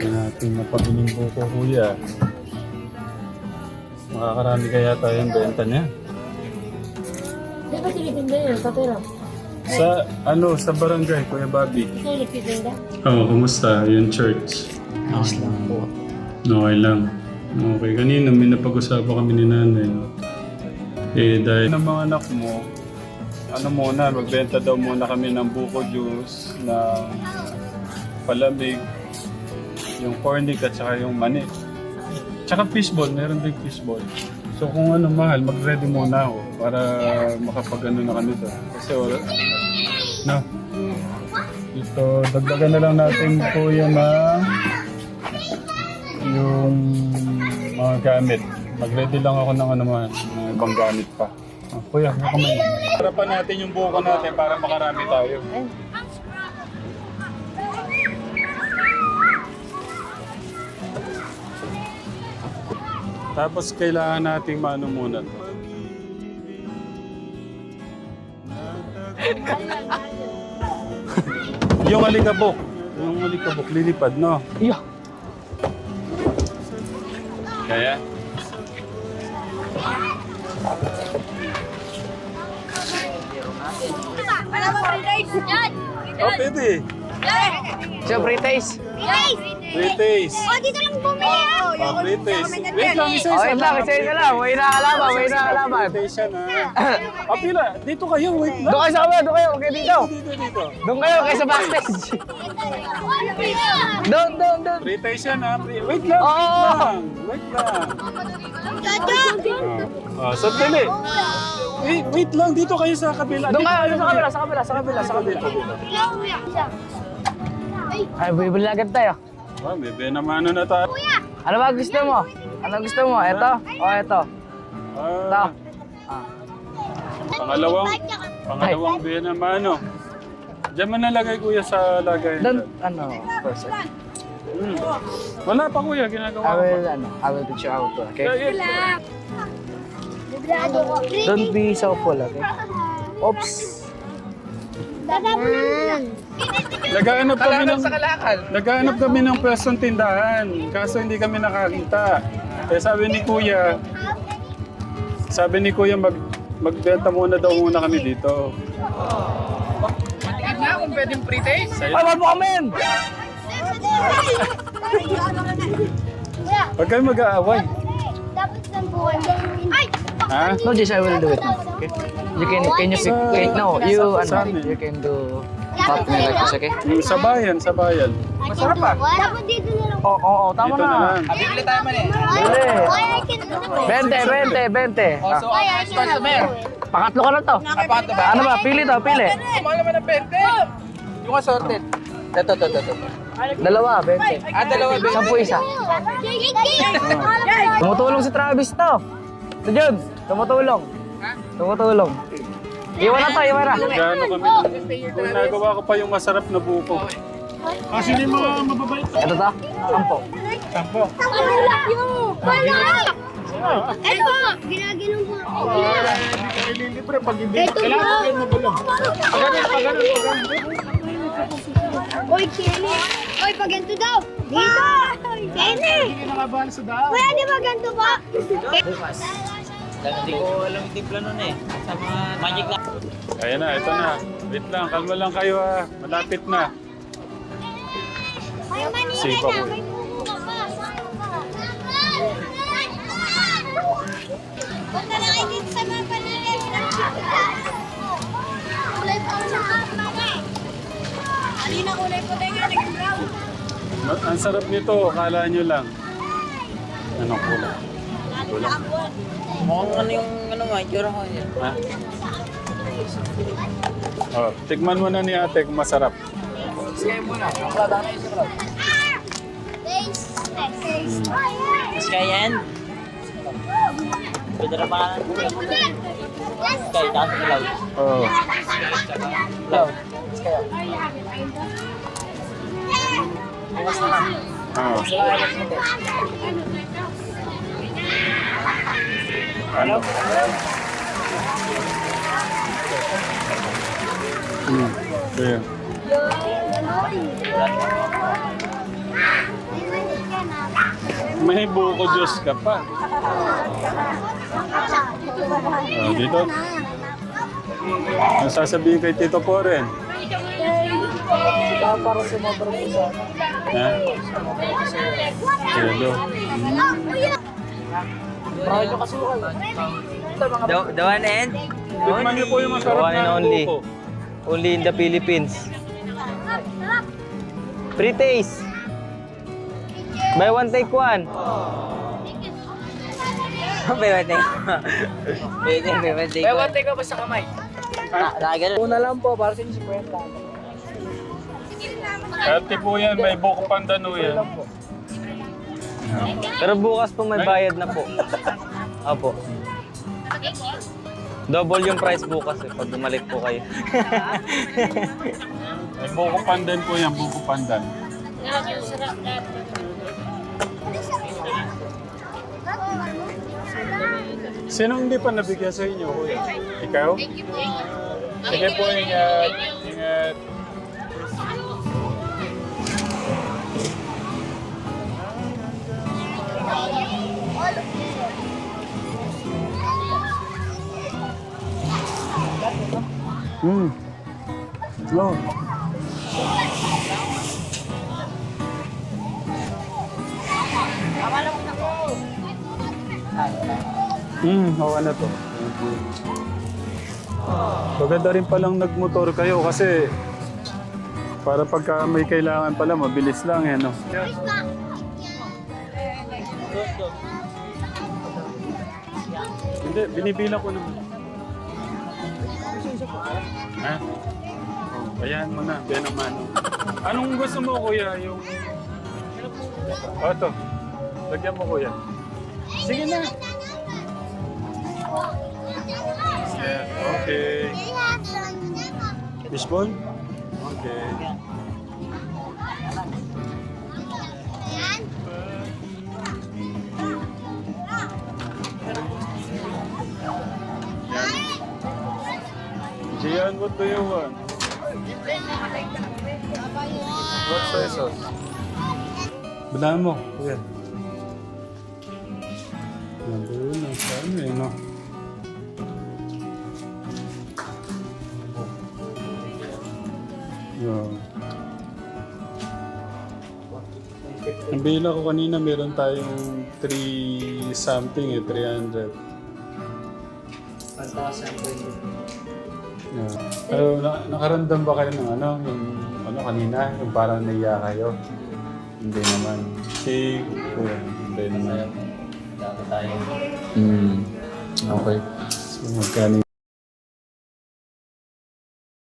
Dami natin na pabiling buko kuya. Makakarami kaya tayo yung benta niya. Di ba tinitinda yun? Kapira. Sa ano, sa barangay, Kuya Bobby. Yung nagtitinda? Oo, kumusta? Yung church. Ayos lang po. Okay lang. Okay, kanina may napag-usapan kami ni nanay. Eh, dahil ng mga anak mo, ano muna, magbenta daw muna kami ng buko juice, ng palamig, yung cornic at saka yung mani. Tsaka fishball, meron din fishball. So kung ano mahal, mag-ready muna ako para makapag-ano na kami doon. Kasi wala, no? Ito, dagdagan na lang natin po yan na yung mga gamit. Mag-ready lang ako ng ano man, ng ibang gamit pa. Ah, kuya, huwag ka man. Harapan natin yung buko natin para makarami tayo. Tapos kailangan nating maano muna to. yung alikabok. Yung alikabok, lilipad, no? Iya. Kaya? Alam mo, Fridays! Yan! Oh, pwede. Fridays! Free taste. Oh, dito lang bumili ah! Oh, taste. Wait lang, isa-isa Oh, wait lang, isa-isa lang. May nakakalaban, may nakakalaban. Taste yan, ha? Ah, pila. Dito kayo, wait lang. Doon kayo sa kabila, doon kayo, okay dito. Dito, dito. Doon kayo, kayo sa backstage. Doon, doon, doon. Taste yan, ha? Wait lang, Oo. wait lang. Wait lang. Ah, sandali. Wait, wait lang, dito kayo sa kabila. Doon Dito kayo, sa kabila, sa kabila, sa kabila, sa kabila. Dito, dito. Ay, bibili agad tayo. Ah, bebe naman ano na tayo. Ano ba gusto mo? Ano gusto mo? Ito? O ito? Ito? Ah, Ah. pangalawang, pangalawang bebe naman ano. Diyan mo nalagay kuya sa lagay. Doon, ano, first. Hmm. Wala pa kuya, ginagawa I ko will, ano, I will teach you how to, okay? Eh, Don't be so full, okay? Oops. Naghahanap kami ng kalakal. naghahanap kami ng pwestong tindahan. Kaso hindi kami nakakita. Eh sabi ni Kuya, sabi ni Kuya mag magbenta muna daw muna kami dito. Tingnan na kung pwedeng pre-taste. Mo kami! Huwag kayo mag-aaway. Dapat sa. Ay! Ha? No, just I will do it. Okay? You can, can you pick, Sa- wait, no, you, sa ano, you can do me like this, okay? Yung sa bayan, sa bayan. Masarap pa. Dapat dito na lang. Oo, oo, tama Dito na na. lang. Bibili tayo man eh. Ay, I can do it. 20, 20, 20. Ah, Ay, I can do it. pangatlo ka na to. Pangatlo ba? Ano ba? Pili to, pili. Mahal naman ng 20. Yung assorted. Ito, ito, ito, ito. Dalawa, 20. Ah, dalawa. Sampu isa. Jake! Tumutulong si Travis to. Si Jun, tumutulong. Tumutulong. Iwan na to, iwan na. Nagano kami ng, kung nagawa ko pa yung masarap na buko. Ah, sino yung mga mababait? Ito to, sampo. Sampo. Wala! Wala! Ito! Ginaginom ko. Ililibre pag hindi. Ito ba? Uy, Kenny! Uy, pag ganito daw! Dito! Kenny! Hindi ka nakabahan sa daan. Kuya, di ba ganito ba? Hindi ko alam yung timpla nun eh. Sa mga magic na. Ayan na, ito na. Wait lang, kalma lang kayo ha. Malapit na. May manila Sipa na, ko. may pa. Sayang ka. Punta na kayo dito sa mga panila. Kulay pa ako sa kapma eh. Alina kulay puti nga, naging brown. Ang sarap nito, akala nyo lang. Anong kulay? Kulang. Mukhang ano yung ano nga, itsura ko yun. Ha? Oh, tikman mo na ni ate kung masarap. Sige mo na. Ang wala na yung sarap. Taste. Taste. Mas kaya yan. Pwede na pa Kaya taas ng law. Oh. Law. Oh. Ano? Hmm. This May buko Diyos ka pa. Oh, dito. Ang sasabihin kay Tito po rin. Para sumobra po sa Ha? Hello. Marami nyo kasukal. The, the one and? Tikman niyo po yung The masarap one and na only. buko. Only in the Philippines. Free taste. Buy one, take one. Buy one, take one. Buy one, take one. Buy one, take one sa kamay. Una lang po, para sa inyo 50 lang. Healthy po yan. May buko pandano yan. Pero bukas po may bayad na po. Opo. Double yung price bukas eh, pag bumalik po kayo. Buko pandan po yan. Buko pandan. Sino hindi pa nabigyan sa inyo, kuya? Ikaw? Sige po, ingat. Ingat. Hmm. Oh. Hmm, okay na to. Maganda rin palang nagmotor kayo kasi para pagka may kailangan pala, mabilis lang eh, no? Hindi, binibilang ko naman. Ha? Oh, ayan mo na, Ben naman. Anong gusto mo, kuya? Yung... Oh, ito. Lagyan mo, kuya. Sige na. Yeah, okay. Fishball? Okay. Gian, what do you want? What soy sauce? Bilaan mo, kuya. Nandun yun, nasa ano eh, no? Yeah. Ang bila ko kanina, meron tayong 3 something eh, 300. Yeah. Pero na, nakaramdam ba kayo ng ano, yung ano kanina, yung parang naiya kayo? Hindi naman. Si Kuya, hindi naman. Hmm. Okay. So, magkano